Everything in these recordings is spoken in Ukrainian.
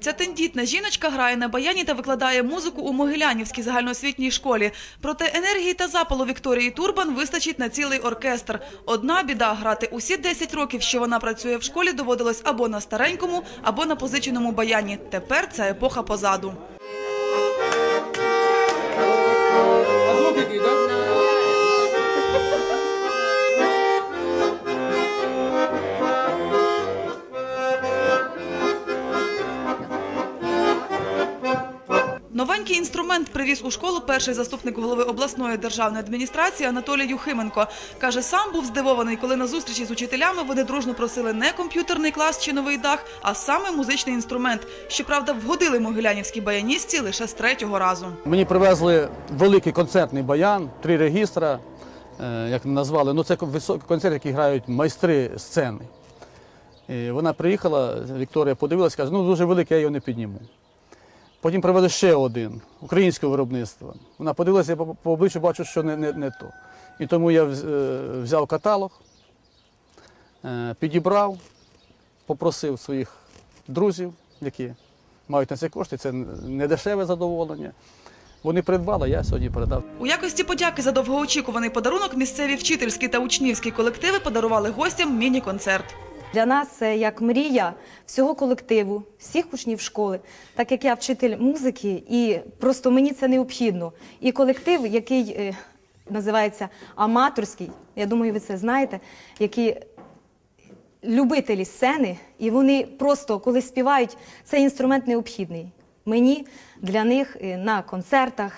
Ця тендітна жіночка грає на баяні та викладає музику у Могилянівській загальноосвітній школі. Проте енергії та запалу Вікторії Турбан вистачить на цілий оркестр. Одна біда – грати усі 10 років, що вона працює в школі, доводилось або на старенькому, або на позиченому баяні. Тепер ця епоха позаду. Новенький інструмент привіз у школу перший заступник голови обласної державної адміністрації Анатолій Юхименко. Каже, сам був здивований, коли на зустрічі з учителями вони дружно просили не комп'ютерний клас чи новий дах, а саме музичний інструмент. Щоправда, вгодили могилянівській баяністці лише з третього разу. Мені привезли великий концертний баян, три регістра, е, як назвали. Ну, це високий концерт, який грають майстри сцени. І вона приїхала, Вікторія подивилася, каже, ну дуже великий, я його не підніму. Потім привезли ще один українського виробництва. Вона подивилася, я по, по обличчю бачу, що не, не, не то. І тому я е, взяв каталог, е, підібрав, попросив своїх друзів, які мають на це кошти, це не дешеве задоволення. Вони придбали, я сьогодні передав. У якості подяки за довгоочікуваний подарунок місцеві вчительські та учнівські колективи подарували гостям міні-концерт. Для нас це як мрія всього колективу, всіх учнів школи, так як я вчитель музики, і просто мені це необхідно. І колектив, який е, називається аматорський, я думаю, ви це знаєте, які любителі сцени, і вони просто, коли співають, цей інструмент необхідний. Мені для них е, на концертах,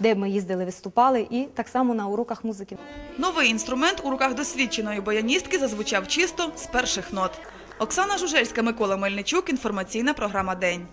де ми їздили, виступали, і так само на уроках музики. Новий інструмент у руках досвідченої баяністки зазвучав чисто з перших нот. Оксана Жужельська, Микола Мельничук. Інформаційна програма День.